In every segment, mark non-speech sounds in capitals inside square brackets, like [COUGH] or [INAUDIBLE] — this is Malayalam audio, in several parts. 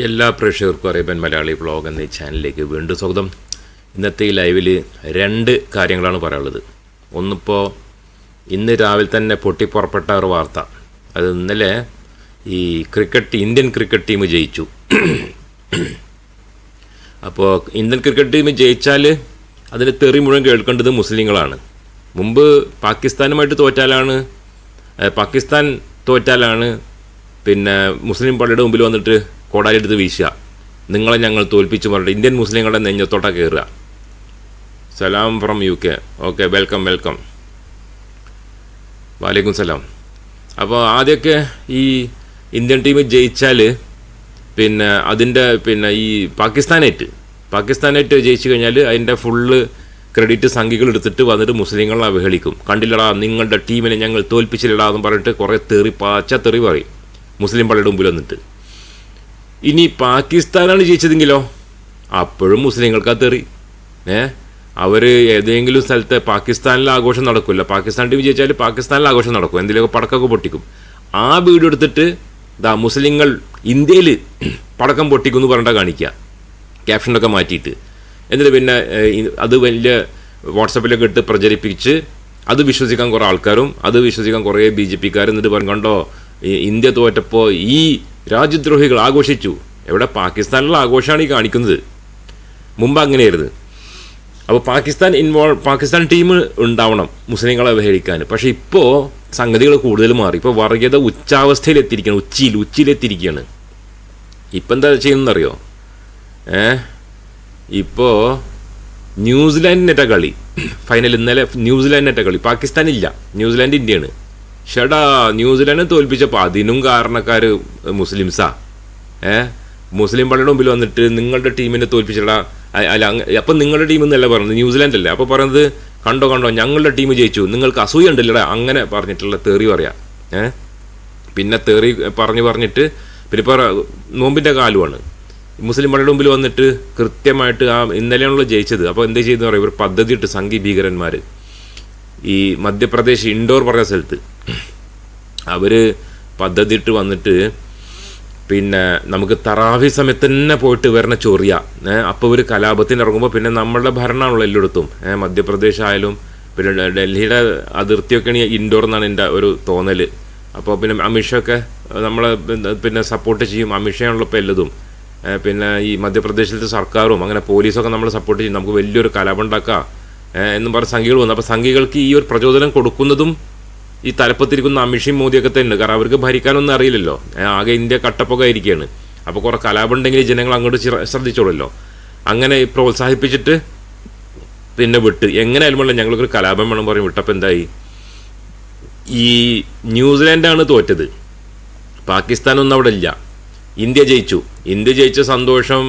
എല്ലാ പ്രേക്ഷകർക്കും അറിയപ്പൻ മലയാളി ബ്ലോഗ് എന്ന ഈ ചാനലിലേക്ക് വീണ്ടും സ്വാഗതം. ഇന്നത്തെ ഈ ലൈവിൽ രണ്ട് കാര്യങ്ങളാണ് പറയാനുള്ളത്. ഒന്നിപ്പോൾ ഇന്ന് രാവിലെ തന്നെ പൊട്ടിപ്പുറപ്പെട്ട ഒരു വാർത്ത. അത് ഇന്നലെ ഈ ക്രിക്കറ്റ് ഇന്ത്യൻ ക്രിക്കറ്റ് ടീം ജയിച്ചു. അപ്പോൾ ഇന്ത്യൻ ക്രിക്കറ്റ് ടീം ജയിച്ചാൽ അതിന് തെറി മുഴുവൻ കേൾക്കേണ്ടത് മുസ്ലിങ്ങളാണ്. മുമ്പ് പാകിസ്ഥാനുമായിട്ട് തോറ്റാലാണ് പാകിസ്ഥാൻ തോറ്റാലാണ് പിന്നെ മുസ്ലിം പള്ളിയുടെ മുമ്പിൽ വന്നിട്ട് കോടാലി എടുത്ത് വീശുക. നിങ്ങളെ ഞങ്ങൾ തോൽപ്പിച്ച് പറഞ്ഞിട്ട് ഇന്ത്യൻ മുസ്ലിങ്ങളുടെ നെഞ്ഞത്തോട്ടാ കയറുക സലാം from U K okay welcome welcome വാലേക്കും സലാം. അപ്പോൾ ആദ്യമൊക്കെ ഈ ഇന്ത്യൻ ടീം ജയിച്ചാൽ പിന്നെ അതിന്റെ പിന്നെ ഈ പാകിസ്ഥാനായിട്ട് പാകിസ്ഥാനായിട്ട് ജയിച്ചു കഴിഞ്ഞാൽ അതിന്റെ ഫുള്ള് ക്രെഡിറ്റ് സംഖ്യകൾ എടുത്തിട്ട് വന്നിട്ട് മുസ്ലിങ്ങളെ അവഹേളിക്കും. കണ്ടില്ലടാ നിങ്ങളുടെ ടീമിനെ ഞങ്ങൾ തോൽപ്പിച്ചില്ലടാ എന്ന് പറഞ്ഞിട്ട് കുറേ തെറി പാച്ച തെറി പറയും. മുസ്ലിം പള്ളിയുടെ മുമ്പിൽ വന്നിട്ട്. ഇനി പാകിസ്ഥാനാണ് ജയിച്ചതെങ്കിലോ? അപ്പോഴും മുസ്ലിങ്ങൾക്ക് തെറി. ഏ? അവർ ഏതെങ്കിലും സ്ഥലത്ത് പാകിസ്ഥാനിൽ ആഘോഷം നടക്കില്ല പാകിസ്ഥാൻ ടീം ജയിച്ചാൽ പാകിസ്ഥാനിൽ ആഘോഷം നടക്കും. എന്തെങ്കിലുമൊക്കെ പടക്കമൊക്കെ പൊട്ടിക്കും. ആ വീഡിയോ എടുത്തിട്ട് ദാ മുസ്ലിങ്ങൾ ഇന്ത്യയിൽ [CLEARS THROAT] പടക്കം പൊട്ടിക്കും എന്ന് പറഞ്ഞിട്ടാണ് കാണിക്കുക ക്യാപ്ഷനൊക്കെ മാറ്റിയിട്ട്. എന്നിട്ട് പിന്നെ അത് വലിയ വാട്സപ്പിലൊക്കെ ഇട്ട് പ്രചരിപ്പിച്ച് അത് വിശ്വസിക്കാൻ കുറേ ആൾക്കാരും അത് വിശ്വസിക്കാൻ കുറേ ബി ജെ പിക്കാരും എന്നിട്ട് പറഞ്ഞു കണ്ടോ ഇന്ത്യ തോറ്റപ്പോൾ ഈ രാജ്യദ്രോഹികൾ ആഘോഷിച്ചു. എവിടെ? പാകിസ്ഥാനിലുള്ള ആഘോഷമാണ് ഈ കാണിക്കുന്നത്. മുമ്പ് അങ്ങനെയായിരുന്നു. അപ്പോൾ പാകിസ്ഥാൻ ഇൻവോൾവ് പാകിസ്ഥാൻ ടീം ഉണ്ടാവണം മുസ്ലിങ്ങളെ അവഹേളിക്കാൻ. പക്ഷേ ഇപ്പോൾ സംഗതികൾ കൂടുതൽ മാറി. ഇപ്പോൾ വർഗീയത ഉച്ചാവസ്ഥയിലെത്തിയിരിക്കുകയാണ്. ഉച്ചിയിൽ ഉച്ചിയിലെത്തിയിരിക്കുകയാണ്. ഇപ്പം എന്താ ചെയ്യുന്നറിയോ ഏ? ഇപ്പോൾ ന്യൂസിലാൻഡിന്റെ കളി. [CLEARS THROAT] ഫൈനൽ ഇന്നലെ ന്യൂസിലാൻഡിന്റെ കളി. പാകിസ്ഥാനില്ല. ന്യൂസിലാൻഡ് ഇന്ത്യയാണ്. ഷടാ ന്യൂസിലാൻഡ് തോൽപ്പിച്ചപ്പോൾ അതിനും കാരണക്കാർ മുസ്ലിംസാ. ഏ? മുസ്ലിം പള്ളിയുടെ മുമ്പിൽ വന്നിട്ട് നിങ്ങളുടെ ടീമിനെ തോൽപ്പിച്ചടാ. അല്ല അപ്പം നിങ്ങളുടെ ടീം എന്നല്ല പറയുന്നത് ന്യൂസിലാൻഡ് അല്ലേ അപ്പോൾ പറയുന്നത് കണ്ടോ കണ്ടോ ഞങ്ങളുടെ ടീം ജയിച്ചു. നിങ്ങൾക്ക് അസൂയ അങ്ങനെ പറഞ്ഞിട്ടുള്ള തെറി പറയാം. ഏ? പിന്നെ തെറി പറഞ്ഞു പറഞ്ഞിട്ട് പിന്നെ പറ നോമ്പിന്റെ കാലമാണ് മുസ്ലിം പള്ളിയുടെ മുമ്പിൽ വന്നിട്ട് കൃത്യമായിട്ട് ആ ഇന്നലെയാണല്ലോ ജയിച്ചത്. അപ്പോൾ എന്താ ചെയ്യുന്നത് പറയുക ഇവർ പദ്ധതി ഇട്ട് സംഘി ഭീകരന്മാർ ഈ മധ്യപ്രദേശ് ഇൻഡോർ പറഞ്ഞ സ്ഥലത്ത് അവർ പദ്ധതി ഇട്ട് വന്നിട്ട് പിന്നെ നമുക്ക് തറാവി സമയത്ത് തന്നെ പോയിട്ട് വരണ ചൊറിയ. അപ്പോൾ ഒരു കലാപത്തിന് ഇറങ്ങുമ്പോൾ പിന്നെ നമ്മളുടെ ഭരണമാണല്ലോ എല്ലായിടത്തും. മധ്യപ്രദേശ് ആയാലും പിന്നെ ഡൽഹിയുടെ അതിർത്തിയൊക്കെയാണ് ഇൻഡോർ എന്നാണ് എന്റെ ഒരു തോന്നൽ അപ്പോൾ പിന്നെ അമിഷൊക്കെ നമ്മളെ പിന്നെ- സപ്പോർട്ട് ചെയ്യും. അമിഷയാണല്ലോ ഇപ്പോൾ എല്ലതും. പിന്നെ ഈ മധ്യപ്രദേശിലത്തെ സർക്കാരും അങ്ങനെ പോലീസൊക്കെ നമ്മൾ സപ്പോർട്ട് ചെയ്യും. നമുക്ക് വലിയൊരു കലാപം ഉണ്ടാക്കാം. എന്നും പറഞ്ഞ സംഘികൾ വന്നു. അപ്പോൾ സംഘികൾക്ക് ഈ ഒരു പ്രചോദനം കൊടുക്കുന്നതും ഈ തലപ്പത്തിരിക്കുന്ന അമിഷയും മോദിയൊക്കെ തന്നെ കാരണം അവർക്ക് ഭരിക്കാനൊന്നും അറിയില്ലല്ലോ. ആകെ ഇന്ത്യ കട്ടപ്പൊക്കെ ആയിരിക്കുകയാണ്. അപ്പോൾ കുറേ കലാപുണ്ടെങ്കിൽ ജനങ്ങൾ അങ്ങോട്ട് ശ്രദ്ധിച്ചോളല്ലോ. അങ്ങനെ പ്രോത്സാഹിപ്പിച്ചിട്ട് പിന്നെ വിട്ട്. എങ്ങനെയായാലും വേണം ഞങ്ങൾക്കൊരു കലാപം വേണം പറയും. വിട്ടപ്പോൾ എന്തായി? ഈ ന്യൂസിലാൻഡാണ് തോറ്റത്. പാകിസ്ഥാനൊന്നും അവിടെ ഇല്ല. ഇന്ത്യ ജയിച്ചു. ഇന്ത്യ ജയിച്ച സന്തോഷം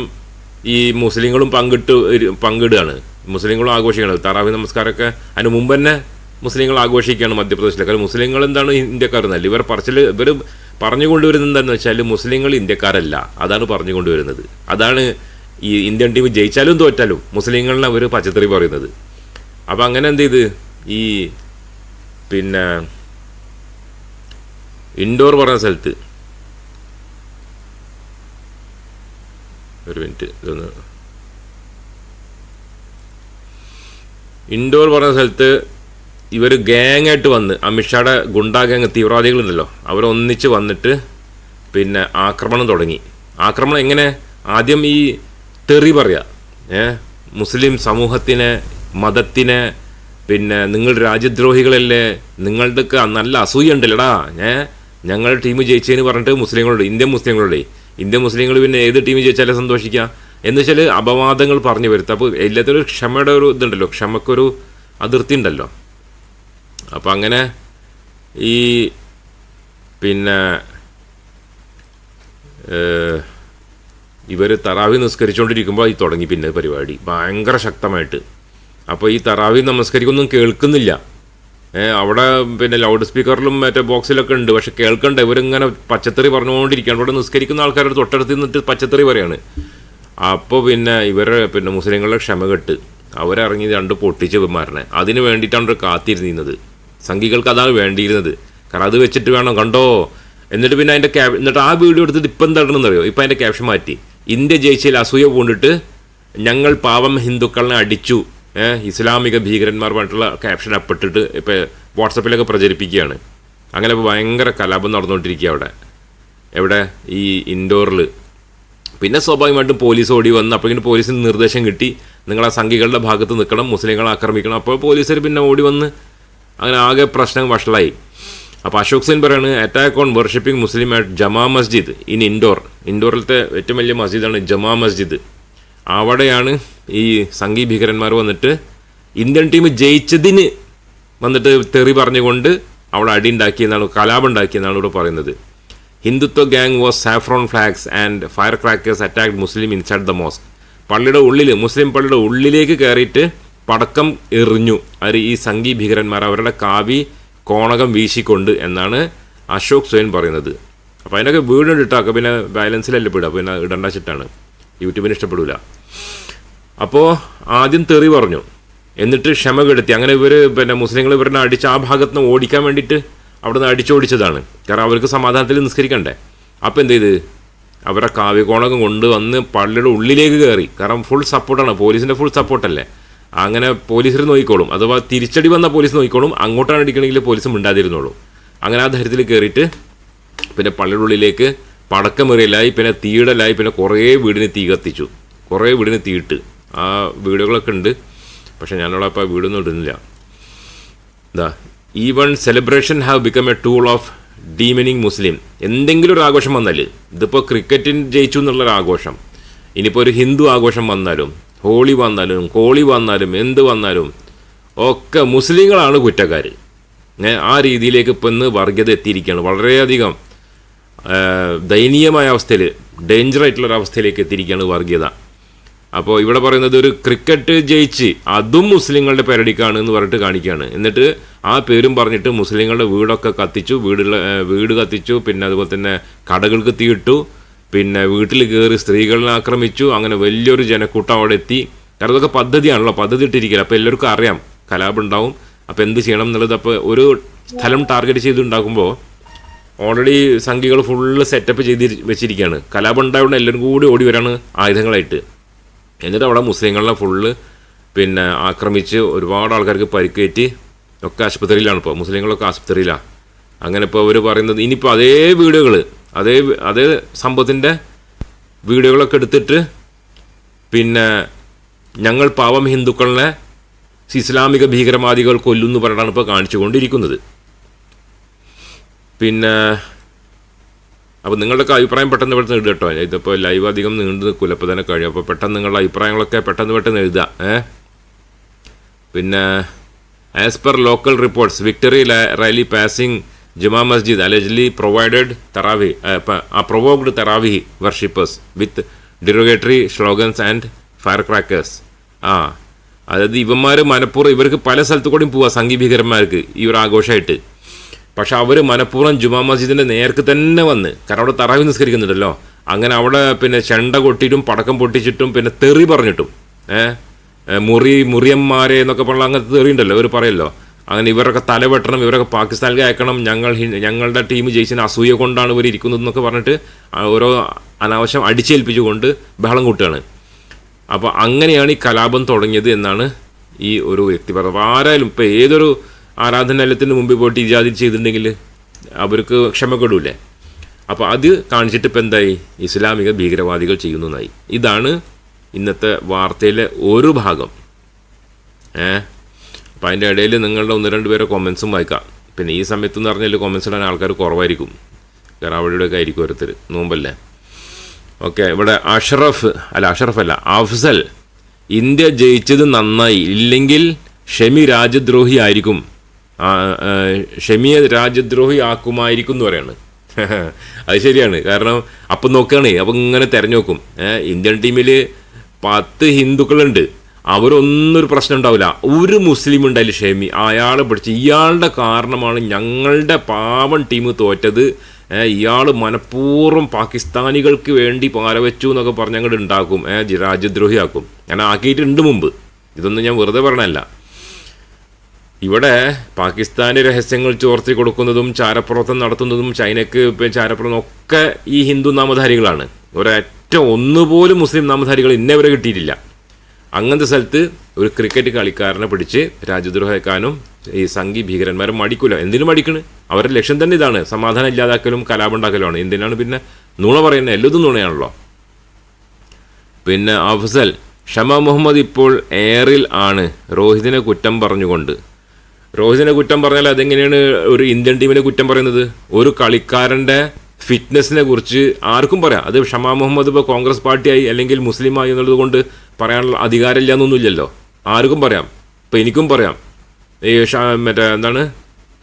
ഈ മുസ്ലിങ്ങളും പങ്കിട്ട് പങ്കിടുകയാണ്. മുസ്ലിങ്ങളും ആഘോഷിക്കുകയാണ്. തറാവി നമസ്കാരമൊക്കെ അതിന് മുമ്പ് തന്നെ മുസ്ലിങ്ങൾ ആഘോഷിക്കുകയാണ് മധ്യപ്രദേശിലെ. കാരണം മുസ്ലിങ്ങൾ എന്താണ് ഇന്ത്യക്കാരെന്നല്ല ഇവർ പറച്ചിൽ ഇവർ പറഞ്ഞുകൊണ്ടുവരുന്നത് എന്താണെന്ന് വെച്ചാൽ മുസ്ലിങ്ങൾ ഇന്ത്യക്കാരല്ല. അതാണ് പറഞ്ഞു കൊണ്ടുവരുന്നത് അതാണ് ഈ ഇന്ത്യൻ ടീം ജയിച്ചാലും തോറ്റാലും മുസ്ലിങ്ങളിനെ അവർ പച്ചത്തറി പറയുന്നത്. അപ്പം അങ്ങനെ എന്ത് ചെയ്ത്? ഈ പിന്നെ ഇൻഡോർ പറഞ്ഞ സ്ഥലത്ത് ഒരു മിനിറ്റ് ഇതൊന്ന്. ഇൻഡോർ പറഞ്ഞ സ്ഥലത്ത് ഇവർ ആയിട്ട് വന്ന് അമിത്ഷായുടെ ഗുണ്ടാ ഗാങ് തീവ്രവാദികളുണ്ടല്ലോ. അവരൊന്നിച്ച് വന്നിട്ട് പിന്നെ ആക്രമണം തുടങ്ങി. ആക്രമണം എങ്ങനെ? ആദ്യം ഈ തെറി പറയാ. ഏ? മുസ്ലിം സമൂഹത്തിനെ മതത്തിനെ പിന്നെ നിങ്ങൾ രാജ്യദ്രോഹികളല്ലേ നിങ്ങളുടെയൊക്കെ നല്ല അസൂയ ഉണ്ടല്ലടാ ഞങ്ങളുടെ ടീം ജയിച്ചതിന് പറഞ്ഞിട്ട് മുസ്ലിങ്ങളോട് ഇന്ത്യൻ മുസ്ലിങ്ങളോട് ഇന്ത്യൻ മുസ്ലിങ്ങൾ പിന്നെ ഏത് ടീം ജയിച്ചാലും സന്തോഷിക്കുക എന്ന് വെച്ചാൽ അപവാദങ്ങൾ പറഞ്ഞു വരുത്തുക അപ്പോൾ എല്ലാത്തിനും ക്ഷമയുടെ ഒരു ഇതുണ്ടല്ലോ ക്ഷമക്കൊരു അതിർത്തി ഉണ്ടല്ലോ അപ്പം അങ്ങനെ ഈ പിന്നെ ഇവർ തറാവി നിസ്കരിച്ചുകൊണ്ടിരിക്കുമ്പോൾ ഈ തുടങ്ങി പിന്നെ പരിപാടി. ഭയങ്കര ശക്തമായിട്ട്. അപ്പോൾ ഈ തറാവി നമസ്കരിക്കൊന്നും കേൾക്കുന്നില്ല. അവിടെ പിന്നെ ലൗഡ് സ്പീക്കറിലും മറ്റേ ബോക്സിലൊക്കെ ഉണ്ട്. പക്ഷെ കേൾക്കണ്ട ഇവരിങ്ങനെ പച്ചത്തറി പറഞ്ഞുകൊണ്ടിരിക്കുകയാണ്. ഇവിടെ നിസ്കരിക്കുന്ന ആൾക്കാരുടെ തൊട്ടടുത്ത് നിന്നിട്ട് പച്ചത്തറി പറയാണ്. അപ്പോൾ പിന്നെ ഇവരെ പിന്നെ മുസ്ലിങ്ങളുടെ ക്ഷമ കെട്ട് അവരിറങ്ങി രണ്ട് പൊട്ടിച്ച് മാറണേ അതിന് വേണ്ടിയിട്ടാണ് കാത്തിരുന്നിരുന്നത്. സംഘികൾക്ക് അതാണ് വേണ്ടിയിരുന്നത്. കാരണം അത് വെച്ചിട്ട് വേണം കണ്ടോ? എന്നിട്ട് പിന്നെ അതിന്റെ ക്യാ എന്നിട്ട് ആ വീഡിയോ എടുത്തിട്ട് ഇപ്പം എന്താണെന്ന് അറിയോ ഇപ്പം അതിന്റെ ക്യാപ്ഷൻ മാറ്റി. ഇന്ത്യ ജയിച്ചതിൽ അസൂയ പൂണ്ടിട്ട് ഞങ്ങൾ പാവം ഹിന്ദുക്കളെ അടിച്ചു. ഇസ്ലാമിക ഭീകരന്മാർ പറഞ്ഞിട്ടുള്ള ക്യാപ്ഷൻ അപ്പിട്ടിട്ട് ഇപ്പം വാട്സപ്പിലൊക്കെ പ്രചരിപ്പിക്കുകയാണ്. അങ്ങനെ ഇപ്പോൾ ഭയങ്കര കലാപം നടന്നുകൊണ്ടിരിക്കുക അവിടെ. എവിടെ? ഈ ഇൻഡോറിൽ. പിന്നെ സ്വാഭാവികമായിട്ടും പോലീസ് ഓടി വന്ന് അപ്പോഴേക്കും പോലീസിന് നിർദ്ദേശം കിട്ടി. നിങ്ങൾ ആ സംഘികളുടെ ഭാഗത്ത് നിൽക്കണം മുസ്ലിങ്ങളെ ആക്രമിക്കണം. അപ്പോൾ പോലീസുകാർ പിന്നെ ഓടി വന്ന് അങ്ങനെ ആകെ പ്രശ്നം വഷളായി. അപ്പോൾ അശോക് സെൻ പറയാണ് attack on worshipping Muslim at Jama Masjid in Indore ഇൻഡോറിലത്തെ ഏറ്റവും വലിയ മസ്ജിദാണ് ജമാ മസ്ജിദ്. അവിടെയാണ് ഈ സംഗീ ഭീകരന്മാർ വന്നിട്ട് ഇന്ത്യൻ ടീം ജയിച്ചതിന് വന്നിട്ട് തെറി പറഞ്ഞുകൊണ്ട് അവിടെ അടി ഉണ്ടാക്കിയെന്നാണ് കലാപം ഉണ്ടാക്കിയെന്നാണ് ഇവിടെ പറയുന്നത്. Hindutva gang was saffron flags and fire crackers attacked Muslim inside the mosque പള്ളിയുടെ ഉള്ളിൽ മുസ്ലിം പള്ളിയുടെ ഉള്ളിലേക്ക് കയറിയിട്ട് പടക്കം എറിഞ്ഞു. അവർ ഈ സംഘി ഭീകരന്മാർ അവരുടെ കാവി കോണകം വീശിക്കൊണ്ട് എന്നാണ് അശോക് സ്വയൻ പറയുന്നത്. അപ്പോൾ അതിനൊക്കെ വീട് ഇട്ടാക്കുക പിന്നെ ബാലൻസിലല്ല പിടുക പിന്നെ ഇടണ്ട ചിട്ടാണ്. യൂട്യൂബിന് ഇഷ്ടപ്പെടില്ല അപ്പോൾ ആദ്യം തെറി പറഞ്ഞു. എന്നിട്ട് ക്ഷമ കെടുത്തി. അങ്ങനെ ഇവർ പിന്നെ മുസ്ലിങ്ങൾ ഇവരുടെ അടിച്ച് ആ ഭാഗത്ത് നിന്ന് ഓടിക്കാൻ വേണ്ടിയിട്ട് അവിടെ നിന്ന് അടിച്ചോടിച്ചതാണ്. കാരണം അവർക്ക് സമാധാനത്തിൽ നിസ്കരിക്കണ്ടേ. അപ്പോൾ എന്ത് ചെയ്ത്? അവരെ കാവ്യകോണകം കൊണ്ടുവന്ന് പള്ളിയുടെ ഉള്ളിലേക്ക് കയറി. കാരണം ഫുൾ സപ്പോർട്ടാണ് പോലീസിന്റെ ഫുൾ സപ്പോർട്ടല്ലേ അങ്ങനെ പോലീസിൽ നോക്കിക്കോളും. അഥവാ തിരിച്ചടി വന്ന പോലീസ് നോക്കിക്കോളും. അങ്ങോട്ടാണ് അടിക്കണമെങ്കിൽ പോലീസ് മിണ്ടാതിരുന്നുള്ളൂ. അങ്ങനെ ആ ധൈര്യത്തിൽ കയറിയിട്ട് പിന്നെ പള്ളിയുടെ ഉള്ളിലേക്ക് പടക്കമെറിയലായി പിന്നെ തീയിടലായി പിന്നെ കുറേ വീടിന് തീ കത്തിച്ചു. കുറേ വീടിന് തീയിട്ട്. ആ വീടുകളൊക്കെ ഉണ്ട്. പക്ഷേ ഞാനവിടെ അപ്പോൾ വീടൊന്നും ഇടുന്നില്ല. എന്താ even celebration have become a tool of ഡീമനിങ് Muslim എന്തെങ്കിലും ഒരു ആഘോഷം വന്നാൽ ഇതിപ്പോൾ ക്രിക്കറ്റിന് ജയിച്ചു എന്നുള്ളൊരു ആഘോഷം ഇനിയിപ്പോൾ ഒരു ഹിന്ദു ആഘോഷം വന്നാലും ഹോളി വന്നാലും കോളി വന്നാലും എന്ത് വന്നാലും ഒക്കെ മുസ്ലിങ്ങളാണ് കുറ്റക്കാർ ആ രീതിയിലേക്ക് ഇപ്പം ഇന്ന് വർഗീയത എത്തിയിരിക്കുകയാണ്. വളരെയധികം ദയനീയമായ അവസ്ഥയിൽ ഡേഞ്ചർ ആയിട്ടുള്ള ഒരു അവസ്ഥയിലേക്ക് എത്തിയിരിക്കുകയാണ് വർഗീയത. അപ്പോൾ ഇവിടെ പറയുന്നത് ഒരു ക്രിക്കറ്റ് ജയിച്ച് അതും മുസ്ലിങ്ങളുടെ പേരടിക്കാണ് എന്ന് പറഞ്ഞിട്ട് കാണിക്കുകയാണ്. എന്നിട്ട് ആ പേരും പറഞ്ഞിട്ട് മുസ്ലിങ്ങളുടെ വീടൊക്കെ കത്തിച്ചു വീടുള്ള വീട് കത്തിച്ചു പിന്നെ അതുപോലെ തന്നെ കടകൾക്ക് തീയിട്ടു പിന്നെ വീട്ടിൽ കയറി സ്ത്രീകളെ ആക്രമിച്ചു അങ്ങനെ വലിയൊരു ജനക്കൂട്ടം അവിടെ എത്തി. കാരണം ഇതൊക്കെ പദ്ധതിയാണല്ലോ പദ്ധതി ഇട്ടിരിക്കില്ല അപ്പോൾ എല്ലാവർക്കും അറിയാം കലാപം ഉണ്ടാവും. അപ്പോൾ എന്ത് ചെയ്യണം എന്നുള്ളത് അപ്പോൾ ഒരു സ്ഥലം ടാർഗറ്റ് ചെയ്തുണ്ടാക്കുമ്പോൾ ഓൾറെഡി സംഖ്യകൾ ഫുള്ള് സെറ്റപ്പ് ചെയ്ത് വെച്ചിരിക്കുകയാണ്. കലാപം ഉണ്ടായതുകൊണ്ട് എല്ലാവരും കൂടി ഓടി വരാണ് ആയുധങ്ങളായിട്ട്. എന്നിട്ട് അവിടെ മുസ്ലിങ്ങളെ ഫുള്ള് പിന്നെ ആക്രമിച്ച് ഒരുപാട് ആൾക്കാർക്ക് പരിക്കേറ്റ് ഒക്കെ ആശുപത്രിയിലാണ് ഇപ്പോൾ മുസ്ലിങ്ങളൊക്കെ ആശുപത്രിയിലാണ് അങ്ങനെ ഇപ്പോൾ അവർ പറയുന്നത് ഇനിയിപ്പോൾ അതേ വീഡിയോകൾ അതേ അതേ സംഭവത്തിന്റെ വീഡിയോകളൊക്കെ എടുത്തിട്ട് പിന്നെ ഞങ്ങൾ പാവം ഹിന്ദുക്കളെ ഇസ്ലാമിക ഭീകരവാദികൾ കൊല്ലുന്നു പറഞ്ഞാണ് ഇപ്പോൾ കാണിച്ചുകൊണ്ടിരിക്കുന്നത്. പിന്നെ അപ്പോൾ നിങ്ങളുടെയൊക്കെ അഭിപ്രായം പെട്ടെന്ന് പെട്ടെന്ന് എഴുതുക കേട്ടോ. ഇതിപ്പോൾ ലൈവ് അധികം നീണ്ടു നിൽക്കില്ല അപ്പോൾ തന്നെ കഴിയും. അപ്പോൾ പെട്ടെന്ന് നിങ്ങളുടെ അഭിപ്രായങ്ങളൊക്കെ പെട്ടെന്ന് പെട്ടെന്ന് എഴുതുക. ഏ? പിന്നെ as per local reports victory rally passing Juma Masjid അലജ്ലി provided തെറാവി provoked Taraweeh worshippers with derogatory slogans and fire crackers ആ അതായത് ഇവന്മാർ മനഃപൂർവം ഇവർക്ക് പല സ്ഥലത്തു കൂടിയും പോവാ സംഘി ഭീകരന്മാർക്ക് ഈ ഒരു ആഘോഷമായിട്ട്. പക്ഷെ അവർ മനഃപൂർവം ജുമാ മസ്ജിദിന്റെ നേർക്ക് തന്നെ വന്ന് കാരണം അവിടെ തറാവി നിസ്കരിക്കുന്നുണ്ടല്ലോ അങ്ങനെ അവിടെ പിന്നെ ചെണ്ട കൊട്ടിയിട്ടും പടക്കം പൊട്ടിച്ചിട്ടും പിന്നെ തെറി പറഞ്ഞിട്ടും ഏഹ് മുറി മുറിയന്മാരെ എന്നൊക്കെ പറഞ്ഞ അങ്ങനത്തെ തെറിയുണ്ടല്ലോ അവർ പറയല്ലോ. അങ്ങനെ ഇവരൊക്കെ തല വെട്ടണം ഇവരൊക്കെ പാകിസ്ഥാനിലേക്ക് അയക്കണം. ഞങ്ങൾ ഞങ്ങളുടെ ടീം ജയിച്ചതിന് അസൂയ കൊണ്ടാണ് ഇവർ ഇരിക്കുന്നത് എന്നൊക്കെ പറഞ്ഞിട്ട് ഓരോ അനാവശ്യം അടിച്ചേൽപ്പിച്ചുകൊണ്ട് ബഹളം കൂട്ടുകയാണ്. അപ്പോൾ അങ്ങനെയാണ് ഈ കലാപം തുടങ്ങിയത് എന്നാണ് ഈ ഒരു വ്യക്തി പറഞ്ഞത്. ആരായാലും ഇപ്പോൾ ഏതൊരു ആരാധനാലയത്തിന് മുമ്പിൽ പോയിട്ട് ഇജാതി ചെയ്തിട്ടുണ്ടെങ്കിൽ അവർക്ക് ക്ഷമക്കെടൂലേ അപ്പോൾ അത് കാണിച്ചിട്ട് ഇപ്പം എന്തായി? ഇസ്ലാമിക ഭീകരവാദികൾ ചെയ്യുന്നതായി ഇതാണ് ഇന്നത്തെ വാർത്തയിലെ ഒരു ഭാഗം. ഏ? അപ്പോൾ അതിന്റെ ഇടയിൽ നിങ്ങളുടെ ഒന്ന് രണ്ട് പേരെ കൊമൻസും വായിക്കാം. പിന്നെ ഈ സമയത്ത് എന്ന് പറഞ്ഞാൽ കൊമൻസ് ഇടാൻ ആൾക്കാർ കുറവായിരിക്കും. കാരണം അവിടെയൊക്കെ ആയിരിക്കും ഓരോരുത്തർ നോമ്പല്ലേ? ഓക്കെ ഇവിടെ അഷറഫ് അല്ല അഷറഫ് അല്ല അഫ്സൽ. ഇന്ത്യ ജയിച്ചത് നന്നായി. ഇല്ലെങ്കിൽ ഷമി രാജ്യദ്രോഹി ആയിരിക്കും. ഷെമിയെ രാജ്യദ്രോഹി ആക്കുമായിരിക്കും എന്ന് പറയാണ്. [LAUGHS] അത് ശരിയാണ്. കാരണം അപ്പം നോക്കുകയാണേ അപ്പം ഇങ്ങനെ തിരഞ്ഞു നോക്കും. ഇന്ത്യൻ ടീമിൽ പത്ത് ഹിന്ദുക്കളുണ്ട്. അവരൊന്നും ഒരു പ്രശ്നം ഉണ്ടാവില്ല. ഒരു മുസ്ലിം ഉണ്ടായാലും ഷെമി. അയാളെ പിടിച്ച് ഇയാളുടെ കാരണമാണ് ഞങ്ങളുടെ പാവൻ ടീം തോറ്റത്. ഇയാൾ മനഃപൂർവം പാകിസ്ഥാനികൾക്ക് വേണ്ടി പാരവെച്ചു എന്നൊക്കെ പറഞ്ഞ് അങ്ങോട്ട് ഉണ്ടാക്കും. രാജ്യദ്രോഹിയാക്കും. ഞാൻ ആക്കിയിട്ടുണ്ട് മുമ്പ്. ഇതൊന്നും ഞാൻ വെറുതെ പറഞ്ഞല്ല. ഇവിടെ പാകിസ്ഥാന് രഹസ്യങ്ങൾ ചോർത്തി കൊടുക്കുന്നതും ചാരപ്രവർത്തനം നടത്തുന്നതും ചൈനക്ക് ചാരപ്രവർത്തനം ഒക്കെ ഈ ഹിന്ദു നാമധാരികളാണ്. ഒരൊറ്റ ഒന്നുപോലും മുസ്ലിം നാമധാരികൾ ഇന്നേ വരെ കിട്ടിയിട്ടില്ല. അങ്ങനത്തെ സ്ഥലത്ത് ഒരു ക്രിക്കറ്റ് കളിക്കാരനെ പിടിച്ച് രാജ്യദ്രോഹിക്കാനും ഈ സംഘി ഭീകരന്മാരെ മടിക്കൂല. എന്തിനും മടിക്കണ്? അവരുടെ ലക്ഷ്യം തന്നെ ഇതാണ്. സമാധാനം ഇല്ലാതാക്കലും കലാപുണ്ടാക്കലുമാണ് എന്തിനാണ് പിന്നെ നുണ പറയുന്നത്? എല്ലതും നുണയാണല്ലോ. പിന്നെ അഫ്സൽ ഷമ മുഹമ്മദ് ഇപ്പോൾ എയറിൽ ആണ്. രോഹിതിനെ കുറ്റം പറഞ്ഞുകൊണ്ട്. രോഹിതിനെ കുറ്റം പറഞ്ഞാൽ അതെങ്ങനെയാണ് ഒരു ഇന്ത്യൻ ടീമിനെ കുറ്റം പറയുന്നത്? ഒരു കളിക്കാരന്റെ ഫിറ്റ്നസിനെ കുറിച്ച് ആർക്കും പറയാം. അത് ഷമാ മുഹമ്മദ് ഇപ്പോൾ കോൺഗ്രസ് പാർട്ടിയായി അല്ലെങ്കിൽ മുസ്ലിമായി എന്നുള്ളത് കൊണ്ട് പറയാനുള്ള അധികാരമില്ല എന്നൊന്നുമില്ലല്ലോ ആർക്കും പറയാം. ഇപ്പം എനിക്കും പറയാം. ഈ മറ്റേ എന്താണ്?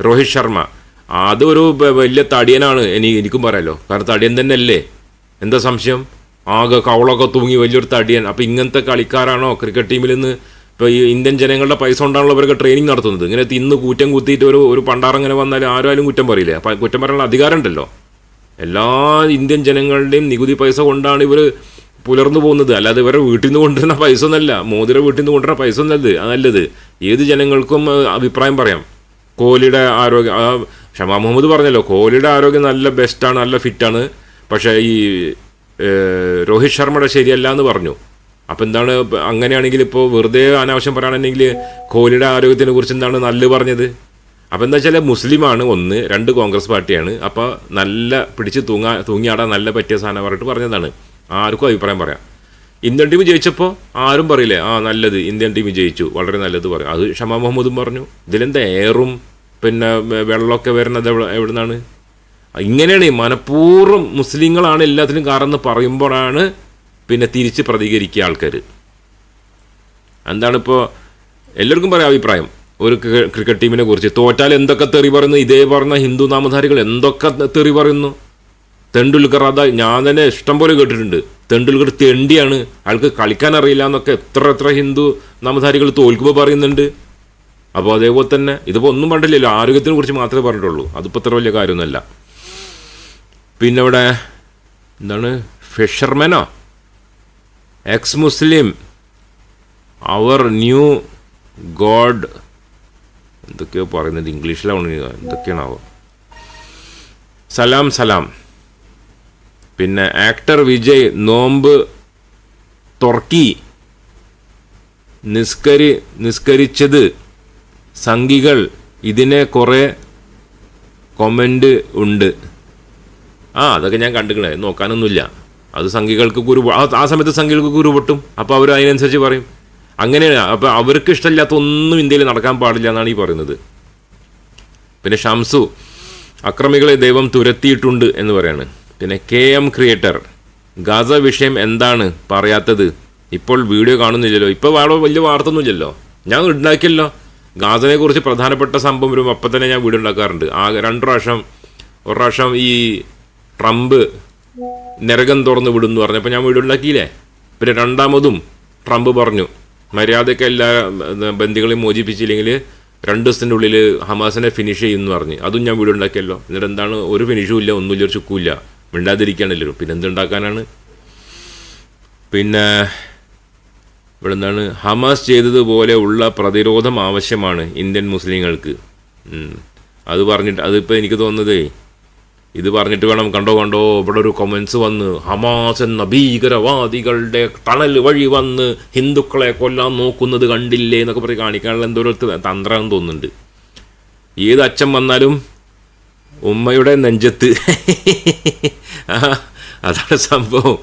രോഹിത് ശർമ്മ. അതൊരു വലിയ തടിയനാണ് എനിക്ക് എനിക്കും പറയാമല്ലോ കാരണം തടിയൻ തന്നെ അല്ലേ എന്താ സംശയം? ആകെ കവളൊക്കെ തൂങ്ങി വലിയൊരു തടിയൻ. അപ്പം ഇങ്ങനത്തെ കളിക്കാരാണോ ക്രിക്കറ്റ് ടീമിൽ നിന്ന് ഇപ്പോൾ ഈ ഇന്ത്യൻ ജനങ്ങളുടെ പൈസ കൊണ്ടാണല്ലോ അവരൊക്കെ ട്രെയിനിങ് നടത്തുന്നത്. ഇങ്ങനെ തിന്ന് കൂറ്റം കുത്തിയിട്ട് ഒരു ഒരു പണ്ടാറങ്ങനെ വന്നാൽ ആരും കുറ്റം പറയില്ലേ? അപ്പം കുറ്റം പറയാനുള്ള അധികാരം ഉണ്ടല്ലോ എല്ലാ ഇന്ത്യൻ ജനങ്ങളുടെയും നികുതി പൈസ കൊണ്ടാണ് ഇവർ പുലർന്നു പോകുന്നത്. അല്ലാതെ ഇവരെ വീട്ടിൽ നിന്ന് കൊണ്ടുവരുന്ന പൈസ ഒന്നല്ല. മോദിയുടെ വീട്ടിൽ നിന്ന് കൊണ്ടുവരുന്ന പൈസ ഒന്നല്ലത് അതല്ലത് ഏത് ജനങ്ങൾക്കും അഭിപ്രായം പറയാം. കോഹ്ലിയുടെ ആരോഗ്യം ഷമാ മുഹമ്മദ് പറഞ്ഞല്ലോ കോഹ്ലിയുടെ ആരോഗ്യം നല്ല ബെസ്റ്റാണ് നല്ല ഫിറ്റാണ് പക്ഷേ ഈ രോഹിത് ശർമ്മയുടെ ശരിയല്ല എന്ന് പറഞ്ഞു. അപ്പം എന്താണ് അങ്ങനെയാണെങ്കിൽ ഇപ്പോൾ വെറുതെ അനാവശ്യം പറയുകയാണെങ്കിൽ കോഹ്ലിയുടെ ആരോഗ്യത്തിനെ കുറിച്ച് എന്താണ് നല്ല പറഞ്ഞത്? അപ്പം എന്താ വെച്ചാൽ മുസ്ലിമാണ് ഒന്ന് രണ്ട് കോൺഗ്രസ് പാർട്ടിയാണ്. അപ്പോൾ നല്ല പിടിച്ച് തൂങ്ങാ തൂങ്ങിയാടാൻ നല്ല പറ്റിയ സാധനം പറഞ്ഞിട്ട് പറഞ്ഞതാണ്. ആർക്കും അഭിപ്രായം പറയാം. ഇന്ത്യൻ ടീം ജയിച്ചപ്പോൾ ആരും പറയില്ലേ ആ നല്ലത് ഇന്ത്യൻ ടീം ജയിച്ചു വളരെ നല്ലത് പറയും. അത് ഷമാ മുഹമ്മദും പറഞ്ഞു. ഇതിലെന്താ എയറും പിന്നെ വെള്ളമൊക്കെ വരുന്നത് എവിടെ എവിടുന്നാണ്? ഇങ്ങനെയാണ് മനഃപൂർവം മുസ്ലിങ്ങളാണ് എല്ലാത്തിനും കാരണം എന്ന് പറയുമ്പോഴാണ് പിന്നെ തിരിച്ച് പ്രതികരിക്കുക ആൾക്കാർ എന്താണ് ഇപ്പോൾ എല്ലാവർക്കും പറയാം അഭിപ്രായം? ഒരു ക്രിക്കറ്റ് ടീമിനെ കുറിച്ച്. തോറ്റാൽ എന്തൊക്കെ തെറി പറയുന്നു? ഇതേ പറഞ്ഞ ഹിന്ദു നാമധാരികൾ എന്തൊക്കെ തെറി പറയുന്നു? തെണ്ടുൽക്കർ അതാ ഞാൻ തന്നെ ഇഷ്ടം പോലെ കേട്ടിട്ടുണ്ട്. തെണ്ടുൽക്കർ തെണ്ടിയാണ്. ആൾക്ക് കളിക്കാൻ അറിയില്ല എന്നൊക്കെ എത്ര എത്ര ഹിന്ദു നാമധാരികൾ തോൽക്കുമ്പോൾ പറയുന്നുണ്ട്. അപ്പോൾ അതേപോലെ തന്നെ ഇതിപ്പോൾ ഒന്നും പറഞ്ഞില്ലല്ലോ ആരോഗ്യത്തിനെ കുറിച്ച് മാത്രമേ പറഞ്ഞിട്ടുള്ളൂ. അതിപ്പോൾ അത്ര വലിയ കാര്യമൊന്നുമല്ല. പിന്നെ ഇവിടെ എന്താണ്? ഫിഷർമാനോ? എക്സ് മുസ്ലിം അവർ ന്യൂ ഗോഡ് എന്തൊക്കെയോ പറയുന്നത് ഇംഗ്ലീഷിലാണ് എന്തൊക്കെയാണാവോ സലാം സലാം. പിന്നെ ആക്ടർ വിജയ് നോമ്പ് തുർക്കി നിസ്കരി നിസ്കരിച്ചത് സംഘികൾ ഇതിനെ കുറേ കൊമന്റ് ഉണ്ട്. ആ അതൊക്കെ ഞാൻ കണ്ടുക്കണേ. നോക്കാനൊന്നുമില്ല. അത് സംഘികൾക്ക് കുരു ആ സമയത്ത് സംഘികൾക്ക് കുരു പൊട്ടും. അപ്പോൾ അവർ അതിനനുസരിച്ച് പറയും. അങ്ങനെയാണ്. അപ്പോൾ അവർക്ക് ഇഷ്ടമില്ലാത്ത ഒന്നും ഇന്ത്യയിൽ നടക്കാൻ പാടില്ല എന്നാണ് ഈ പറയുന്നത്. പിന്നെ ഷംസു അക്രമികളെ ദൈവം തുരത്തിയിട്ടുണ്ട് എന്ന് പറയാണ്. പിന്നെ കെ എം ക്രിയേറ്റർ ഗാസ വിഷയം എന്താണ് പറയാത്തത്? ഇപ്പോൾ വീഡിയോ കാണുന്നില്ലല്ലോ. ഇപ്പോൾ വളരെ വലിയ വാർത്തൊന്നുമില്ലല്ലോ ഞാൻ ഉണ്ടാക്കിയല്ലോ. ഗാസനെ കുറിച്ച് പ്രധാനപ്പെട്ട സംഭവം വരും അപ്പം തന്നെ ഞാൻ വീഡിയോ ഉണ്ടാക്കാറുണ്ട്. ആ രണ്ട് പ്രാവശ്യം ഒരു പ്രാവശ്യം ഈ ട്രംപ് നരകം തുറന്ന് വിടും എന്ന് പറഞ്ഞപ്പോൾ ഞാൻ വീഡിയോ ഉണ്ടാക്കിയില്ലേ? പിന്നെ രണ്ടാമതും ട്രംപ് പറഞ്ഞു. മര്യാദയ്ക്ക് എല്ലാ ബന്ദികളെയും മോചിപ്പിച്ചില്ലെങ്കിൽ രണ്ട് ദിവസത്തിന്റെ ഉള്ളിൽ ഹമാസിനെ ഫിനിഷ് ചെയ്യും എന്ന് പറഞ്ഞ്. അതും ഞാൻ വീഡിയോ ഉണ്ടാക്കിയല്ലോ. എന്നിട്ട് എന്താണ്? ഒരു ഫിനിഷും ഇല്ല ഒന്നുമില്ല ഒരു ചുക്കുമില്ല മിണ്ടാതിരിക്കുകയാണല്ലോ പിന്നെ എന്തുണ്ടാക്കാനാണ്? പിന്നെ ഇവിടെ എന്താണ് ഹമാസ് ചെയ്തതുപോലെ ഉള്ള പ്രതിരോധം ആവശ്യമാണ് ഇന്ത്യൻ മുസ്ലിങ്ങൾക്ക്. അത് പറഞ്ഞിട്ട് അതിപ്പോൾ എനിക്ക് തോന്നുന്നതേ ഇത് പറഞ്ഞിട്ട് വേണം കണ്ടോ കണ്ടോ ഇവിടെ ഒരു കൊമൻസ് വന്ന് ഹമാസ് എന്ന ഭീകരവാദികളുടെ തണൽ വഴി വന്ന് ഹിന്ദുക്കളെ കൊല്ലാൻ നോക്കുന്നത് കണ്ടില്ലേ എന്നൊക്കെ പറഞ്ഞ് കാണിക്കാനുള്ള എന്തോ ഒരു തന്ത്രം തോന്നുന്നുണ്ട്. ഏത് അച്ഛൻ വന്നാലും ഉമ്മയുടെ നെഞ്ചത്ത്. [LAUGHS] അതാണ് സംഭവം.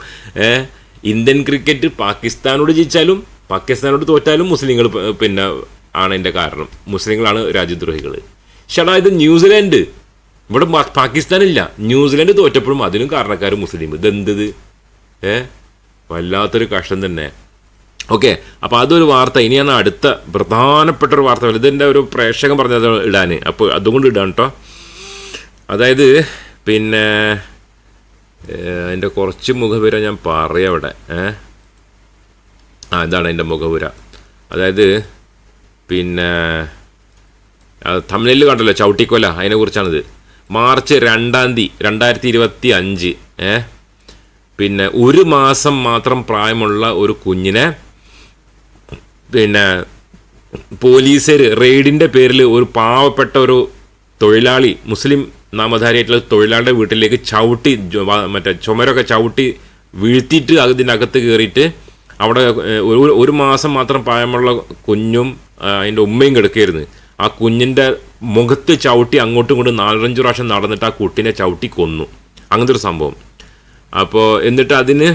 ഇന്ത്യൻ ക്രിക്കറ്റ് പാകിസ്ഥാനോട് ജയിച്ചാലും പാകിസ്ഥാനോട് തോറ്റാലും മുസ്ലിങ്ങൾ പിന്നെ ആണ് എന്റെ കാരണം. മുസ്ലിങ്ങളാണ് രാജ്യദ്രോഹികൾ ഷടാ ഇത് ന്യൂസിലാൻഡ്. ഇവിടെ പാകിസ്ഥാനില്ല. ന്യൂസിലൻഡ് തോറ്റപ്പോഴും അതിനും കാരണക്കാർ മുസ്ലിം. ഇതെന്തത്? ഏ? വല്ലാത്തൊരു കഷ്ടം തന്നെ. ഓക്കെ അപ്പോൾ അതൊരു വാർത്ത. ഇനിയാണ് അടുത്ത പ്രധാനപ്പെട്ട ഒരു വാർത്ത ഇതിന്റെ ഒരു പ്രേക്ഷകൻ പറഞ്ഞത് ഇടാൻ അപ്പോൾ അതുകൊണ്ട് ഇടാൻ കേട്ടോ അതായത് പിന്നെ അതിന്റെ കുറച്ച് മുഖപുര ഞാൻ പറയാം അവിടെ ഏ? ആ ഇതാണ് എന്റെ മുഖപുര അതായത് പിന്നെ തമിഴിൽ കണ്ടല്ലോ ചവിട്ടിക്കൊല. അതിനെക്കുറിച്ചാണിത് മാർച്ച് രണ്ടാം തീയതി രണ്ടായിരത്തി ഇരുപത്തി അഞ്ച് ഏ? പിന്നെ ഒരു മാസം മാത്രം പ്രായമുള്ള ഒരു കുഞ്ഞിനെ പിന്നെ പോലീസുകാർ റെയ്ഡിന്റെ പേരിൽ ഒരു പാവപ്പെട്ട ഒരു തൊഴിലാളി മുസ്ലിം നാമധാരിയായിട്ടുള്ള തൊഴിലാളിയുടെ വീട്ടിലേക്ക് ചവിട്ടി മറ്റേ ചുമരൊക്കെ ചവിട്ടി വീഴ്ത്തിയിട്ട് അതിനകത്ത് കയറിയിട്ട് അവിടെ ഒരു മാസം മാത്രം പ്രായമുള്ള കുഞ്ഞും അതിന്റെ ഉമ്മയും കിടക്കുകയായിരുന്നു ആ കുഞ്ഞിന്റെ മുഖത്ത് ചവിട്ടി അങ്ങോട്ടും ഇങ്ങോട്ടും നാലഞ്ച് പ്രാവശ്യം നടന്നിട്ട് ആ കുട്ടീനെ ചവിട്ടി കൊന്നു. അങ്ങനത്തെ ഒരു സംഭവം. അപ്പോൾ എന്നിട്ട് അതിന്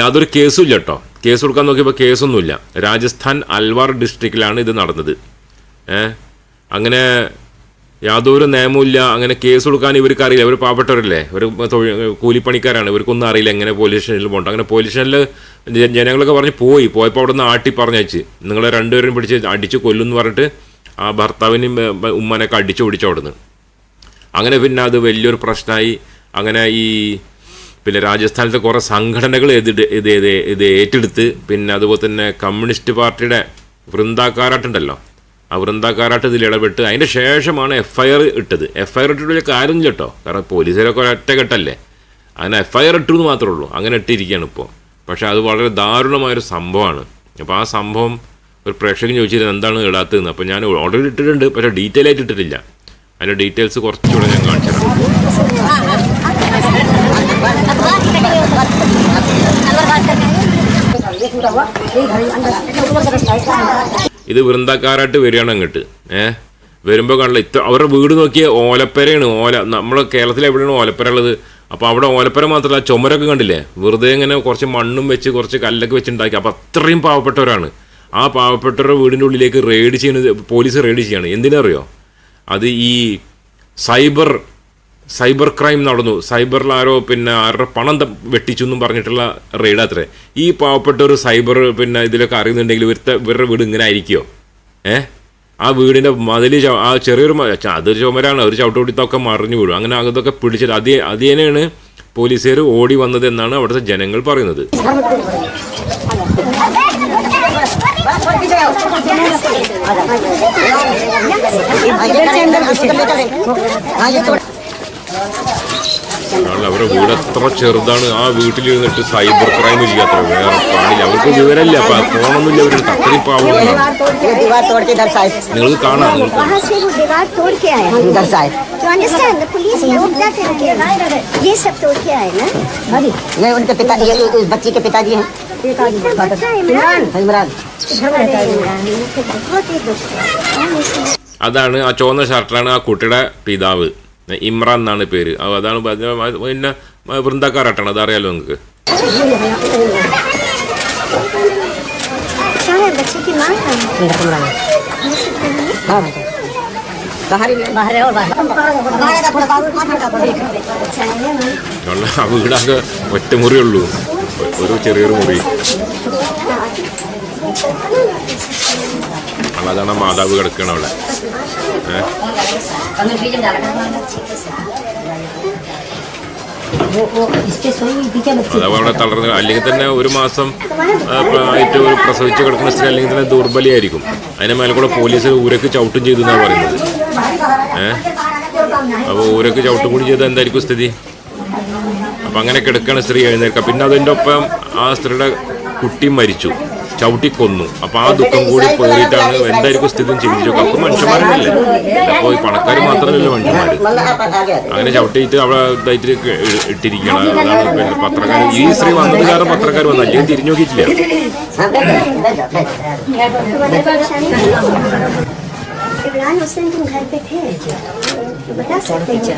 യാതൊരു കേസും ഇല്ല കേട്ടോ കേസ് കൊടുക്കാൻ നോക്കിയപ്പോൾ കേസൊന്നുമില്ല. രാജസ്ഥാൻ അൽവാർ ഡിസ്ട്രിക്റ്റിലാണ് ഇത് നടന്നത്. അങ്ങനെ യാതൊരു നിയമമില്ല അങ്ങനെ കേസ് കൊടുക്കാൻ ഇവർക്ക് അറിയില്ല. ഇവർ പാവപ്പെട്ടവരല്ലേ? ഒരു കൂലിപ്പണിക്കാരാണ്. ഇവർക്കൊന്നും അറിയില്ല. എങ്ങനെ പോലീസ് സ്റ്റേഷനിൽ പോകണ്ട. അങ്ങനെ പോലീസ് സ്റ്റേഷനിൽ ജനങ്ങളൊക്കെ പറഞ്ഞ് പോയി. പോയപ്പോൾ അവിടെ നിന്ന് ആട്ടി പറഞ്ഞയച്ച്. നിങ്ങളെ രണ്ടുപേരും പിടിച്ച് അടിച്ച് കൊല്ലുമെന്ന് പറഞ്ഞിട്ട് ആ ഭർത്താവിനെയും ഉമ്മനൊക്കെ അടിച്ചു പിടിച്ചു അവിടുന്ന്. അങ്ങനെ പിന്നെ അത് വലിയൊരു പ്രശ്നമായി അങ്ങനെ ഈ പിന്നെ രാജസ്ഥാനിലത്തെ കുറേ സംഘടനകൾ ഇത് ഇത് ഏറ്റെടുത്ത് പിന്നെ അതുപോലെ തന്നെ കമ്മ്യൂണിസ്റ്റ് പാർട്ടിയുടെ വൃന്ദാക്കാരാട്ടുണ്ടല്ലോ ആ വൃന്ദാക്കാരാട്ട് ഇതിൽ ഇടപെട്ട് അതിന്റെ ശേഷമാണ് എഫ് ഐ ആർ ഇട്ടത്. എഫ് ഐ ആർ ഇട്ടിട്ട് വലിയ കാര്യമില്ല കേട്ടോ കാരണം പോലീസുകാരൊക്കെ ഒരൊറ്റ കെട്ടല്ലേ. അങ്ങനെ എഫ് ഐ ആർ ഇട്ടു എന്ന് മാത്രമേ ഉള്ളൂ. അങ്ങനെ ഇട്ടിരിക്കുകയാണ് ഇപ്പോൾ പക്ഷേ അത് വളരെ ദാരുണമായൊരു സംഭവമാണ്. അപ്പോൾ ആ സംഭവം ഒരു പ്രേക്ഷകൻ ചോദിച്ചിരുന്നത് എന്താണ് ഇടാത്തതെന്ന്. അപ്പോൾ ഞാൻ ഓൾറെഡി ഇട്ടിട്ടുണ്ട് പക്ഷേ ഡീറ്റെയിൽ ആയിട്ട് ഇട്ടിട്ടില്ല. അതിന്റെ ഡീറ്റെയിൽസ് കുറച്ചുകൂടെ ഞാൻ കാണിച്ചു ഇത് വൃന്ദക്കാരായിട്ട് വരികയാണ് അങ്ങോട്ട്. ഏ? വരുമ്പോൾ കാണില്ല ഇത്ര അവരുടെ വീട് നോക്കിയ ഓലപ്പരയാണ്. ഓല നമ്മളെ കേരളത്തിൽ എവിടെയാണ് ഓലപ്പര ഉള്ളത്? അപ്പോൾ അവിടെ ഓലപ്പര മാത്രമല്ല ചുമരൊക്കെ കണ്ടില്ലേ? വെറുതെ ഇങ്ങനെ കുറച്ച് മണ്ണും വെച്ച് കുറച്ച് കല്ലൊക്കെ വെച്ചുണ്ടാക്കി. അപ്പോൾ അത്രയും പാവപ്പെട്ടവരാണ്. ആ പാവപ്പെട്ടവരുടെ വീടിന്റെ ഉള്ളിലേക്ക് റെയ്ഡ് ചെയ്യുന്നത് പോലീസ് റെയ്ഡ് ചെയ്യാണ്. എന്തിനറിയോ? അത് ഈ സൈബർ സൈബർ ക്രൈം നടന്നു. സൈബറിൽ ആരോ പിന്നെ ആരുടെ പണം വെട്ടിച്ചു എന്നും പറഞ്ഞിട്ടുള്ള റെയ്ഡ് അത്രേ. ഈ പാവപ്പെട്ട ഒരു സൈബർ പിന്നെ ഇതിലൊക്കെ അറിയുന്നുണ്ടെങ്കിൽ ഇവരുടെ ഇവരുടെ വീട് ഇങ്ങനെ ആയിരിക്കുമോ ഏ? ആ വീടിന്റെ മതിൽ ആ ചെറിയൊരു അതൊരു ചുമരാണ്. ഒരു ചവിട്ടുപിടിത്തൊക്കെ മറിഞ്ഞു വീഴും. അങ്ങനെ അതൊക്കെ പിടിച്ചിട്ട് അതി അത് തന്നെയാണ് പോലീസുകാർ ഓടി വന്നത് എന്നാണ് അവിടുത്തെ ജനങ്ങൾ പറയുന്നത്. കാരണം അവരുടെ വീട് എത്ര ചെറുതാണ് ആ വീട്ടിലിരുന്നിട്ട് സൈബർ ക്രൈം ഇല്ല അത്ര വേറെ പാടില്ല അവർക്ക് വിവരമില്ല അപ്പൊ ഫോണൊന്നും ഇല്ല അവരുടെ അത്രയും പാവങ്ങളാണ് ये दीवार तोड़ के इधर से आए നിങ്ങൾക്ക് കാണാം നിങ്ങൾക്ക് वहाँ से वो दीवार तोड़ के आए हैं इधर से आए तो अंडरस्टैंड पुलिस लोग क्या करके ये सब तोड़ के आए ना ये उनके पिता ये उस बच्ची के पिताजी हैं इतना बच्चा इमरान इमरान अरे इमरान ये तो बहुत ही दुख है और इसमें അതാണ് ആ ചുവന്ന ഷർട്ടാണ് ആ കുട്ടിയുടെ പിതാവ് ഇമ്രാൻ എന്നാണ് പേര്. അതാണ് പിന്നെ വൃന്ദക്കാരാട്ടാണ്. അതറിയാലോ നിങ്ങൾക്ക് വീടൊക്കെ ഒറ്റമുറിയുള്ളൂ ഒരു ചെറിയൊരു മുറി. അതാണ് മാതാവ് കിടക്കണം അവിടെ. അതവിടെ തളർന്ന് അല്ലെങ്കിൽ തന്നെ ഒരു മാസം ആയിട്ട് ഒരു പ്രസവിച്ച് കിടക്കുന്ന സ്ത്രീ അല്ലെങ്കിൽ തന്നെ ദുർബലിയായിരിക്കും. അതിന് മേലെ കൂടെ പോലീസ് ഊരക്ക് ചവിട്ടും ചെയ്തു എന്നാണ് പറയുന്നത്. ഏഹ് അപ്പൊ ഊരക്ക് ചവിട്ടും കൂടി ചെയ്താൽ എന്തായിരിക്കും സ്ഥിതി? അപ്പൊ അങ്ങനെ കിടക്കുകയാണ് സ്ത്രീ എഴുന്നേൽക്കാം പിന്നെ അതിന്റെ ഒപ്പം ആ സ്ത്രീയുടെ കുട്ടി മരിച്ചു. ചവിട്ടി കൊന്നു അപ്പം ആ ദുഃഖം കൂടി പേറിയിട്ടാണ് എന്തായിരിക്കും സ്ഥിതി എന്ന് ചിന്തിച്ചു നോക്കുക അപ്പം മനുഷ്യന്മാരല്ലേ അപ്പോൾ ഈ പണക്കാർ മാത്രമല്ലല്ലോ മനുഷ്യന്മാർ मतलब आप आ गया അങ്ങനെ ചവിട്ടിയിട്ട് അവിടെ ഇതായിട്ട് ഇ- ഇട്ടിരിക്കുകയാണ് അതാണ് പിന്നെ പത്രക്കാർ ഈ സ്ത്രീ വന്നത് കാരണം പത്രക്കാർ വന്നു അല്ലെങ്കിൽ തിരിഞ്ഞു നോക്കിയിട്ടില്ല हाँ बैठ जाओ बैठ जाओ तुम्हारे परेशानी है? इमरान उस दिन तुम घर पे थे तो बता सकते हो क्या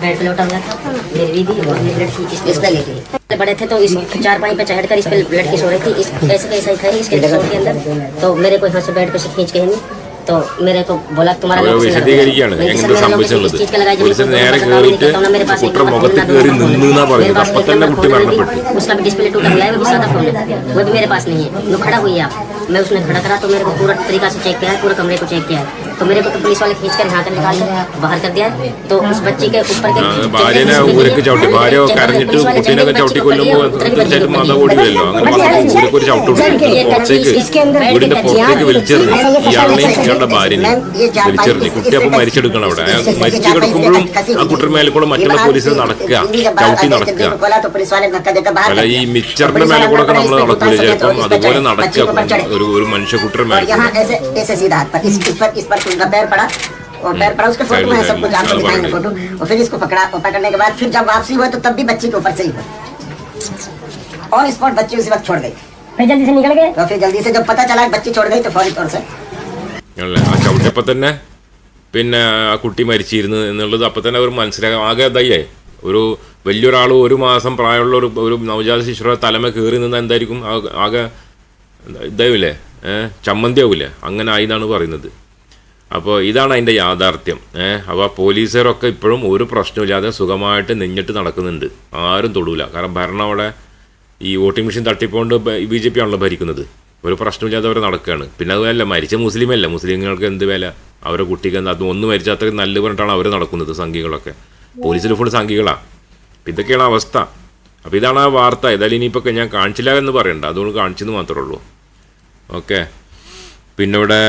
तो मैं मैंने इस बेड पे लौटा हुआ था मेरी दीदी और मेरी लड़की इस इस पे लेटी बड़े थे तो इस चार पानी पे चढ़ कर इस पे लड़की सो रही थी इस ऐसे कैसे खाई इसके सोर के अंदर तो मेरे को यहाँ से बेड पे से खींच के हिंदी तो मेरे को बोला तुम्हारा അവരെ lock से लगा दिया। വിശദീകരിക്കുകയാണ് मैं എങ്ങനെ किसी ने സംഭവിച്ചുള്ളത് इस चीज का लगाया, जो പോലീസിന് मेरे को നേരെ पता नहीं കയറിയിട്ട് कहता हूँ, मेरे पास एक കുട്ടിയുടെ नंबर മുഖത്ത് फोन കയറി है, നിന്നു എന്നാ मेरे പറയുന്നത് पास അപ്പൊ एक തന്നെ नंबर കുട്ടി फोन है, മരണപ്പെട്ടു उसका भी डिस्प्ले टूटा हुआ है वो भी सादा फोन है वो भी मेरे पास नहीं है नो खड़ा हुई है आप मैं उसने खड़ा करा तो मेरे को पूरा तरीका से चेक किया है पूरे कमरे को चेक किया है तो मेरे को तो पुलिस वाले खींच कर यहाँ कर निकाल कर बाहर कर दिया है तो उस बच्ची के ऊपर के ആ, ഭാര്യനെ ഊരക്ക് ചവിട്ടി ഭാര്യ കരഞ്ഞിട്ട് കുട്ടീനൊക്കെ ചവിട്ടി കൊല്ലുമ്പോൾ തീർച്ചയായിട്ടും മതം ഓടില്ലല്ലോ അങ്ങനെ വന്ന് ഊരക്ക് ഒരു ചവിട്ട് കൊടുത്തു പുറത്തേക്ക് വീടിന്റെ പുറത്തേക്ക് വലിച്ചെറിഞ്ഞു ഇയാളിനെയും ഇയാളുടെ ഭാര്യനെയും വലിച്ചെറിഞ്ഞു കുട്ടി അപ്പം മരിച്ചെടുക്കണം അവിടെ അയാൾ മരിച്ചു കിടക്കുമ്പോഴും ആ കുട്ടിയുടെ മേലെ കൂടെ മറ്റുള്ള പോലീസ് നടക്കുക ചവിട്ടി നടക്കുക बोला तो पुलिस वाले धक्का देकर बाहर അല്ല कर ഈ दिया। മിച്ചറിന്റെ മേലെ കൂടെ ഒക്കെ നമ്മൾ നടക്കൂല ചിലപ്പം അതുപോലെ നടക്കുക ഒരു ഒരു മനുഷ്യക്കുട്ടിയുടെ और മേലെ यहाँ ऐसे ऐसे सीधा हाथ पर इस इस पर इस पर उनका पैर पड़ा और पैर पड़ा उसके फोटो है सब कुछ आपको दिखाएंगे फोटो और फिर इसको पकड़ा और पकड़ने के बाद फिर जब वापसी हुआ तो तब भी बच्ची के ऊपर से ही हुआ और स्पॉट बच्ची उसी वक्त छोड़ गई फिर जल्दी से निकल गए तो फिर जल्दी से जब पता चला कि बच्ची छोड़ गई तो फौरी तौर से അല്ലേ ആ ചവിട്ടിയപ്പോൾ തന്നെ പിന്നെ ആ കുട്ടി മരിച്ചിരുന്നു എന്നുള്ളത് അപ്പം തന്നെ അവർ മനസ്സിലാക്കാം ആകെ ഇതായി ഒരു വലിയൊരാൾ ഒരു മാസം പ്രായമുള്ള ഒരു ഒരു നവജാത ശിശുയുടെ തലമ കയറി നിന്ന് എന്തായിരിക്കും ആ- ആകെ ഇതാവില്ലേ ഏഹ് ചമ്മന്തിയാവൂലേ അങ്ങനെ ആയി എന്നാണ് പറയുന്നത്. അപ്പോൾ ഇതാണ് അതിന്റെ യാഥാർത്ഥ്യം. ഏഹ് അപ്പോൾ പോലീസുകാരൊക്കെ ഇപ്പോഴും ഒരു പ്രശ്നമില്ലാതെ സുഖമായിട്ട് നെഞ്ഞിട്ട് നടക്കുന്നുണ്ട്. ആരും തൊടൂല. കാരണം ഭരണം അവിടെ ഈ വോട്ടിംഗ് മെഷീൻ തട്ടിപ്പോണ്ട് ബി ജെ പി ആണല്ലോ ഭരിക്കുന്നത്. ഒരു പ്രശ്നമില്ലാതെ അവർ നടക്കുകയാണ് പിന്നെ അതുമല്ല മരിച്ച മുസ്ലിമല്ല? മുസ്ലിങ്ങൾക്ക് എന്ത് വില? അവരെ കുട്ടിക്ക് എന്താ? അത് ഒന്ന് മരിച്ച അത്രയും നല്ല പറഞ്ഞിട്ടാണ് അവർ നടക്കുന്നത് സംഘികളൊക്കെ. പോലീസിൽ ഫുൾ സംഘികളാണ് അപ്പം ഇതൊക്കെയാണ് അവസ്ഥ. അപ്പോൾ ഇതാണ് ആ വാർത്ത. ഏതായാലും ഇനിയിപ്പോൾ ഞാൻ കാണിച്ചില്ല എന്ന് പറയണ്ട. അതുകൊണ്ട് കാണിച്ചെന്ന് മാത്രമേ ഉള്ളൂ. ഓക്കെ. പിന്നെ ഇവിടെ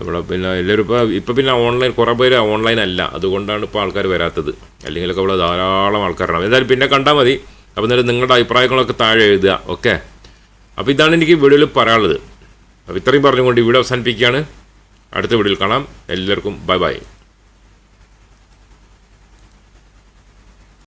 ഇവിടെ പിന്നെ എല്ലാവരും ഇപ്പോൾ ഇപ്പോൾ പിന്നെ ഓൺലൈൻ കുറേ പേര് ഓൺലൈൻ അല്ല. അതുകൊണ്ടാണ് ഇപ്പോൾ ആൾക്കാർ വരാത്തത്. അല്ലെങ്കിലൊക്കെ ഇവിടെ ധാരാളം ആൾക്കാരാണ് എന്തായാലും പിന്നെ കണ്ടാൽ മതി. അപ്പോൾ എന്നാലും നിങ്ങളുടെ അഭിപ്രായങ്ങളൊക്കെ താഴെ എഴുതുക. ഓക്കെ? അപ്പോൾ ഇതാണ് എനിക്ക് വീഡിയോയിൽ പറയാനുള്ളത്. അപ്പോൾ ഇത്രയും പറഞ്ഞുകൊണ്ട് വീഡിയോ അവസാനിപ്പിക്കുകയാണ്. അടുത്ത വീഡിയോയിൽ കാണാം. എല്ലാവർക്കും ബൈ ബൈ.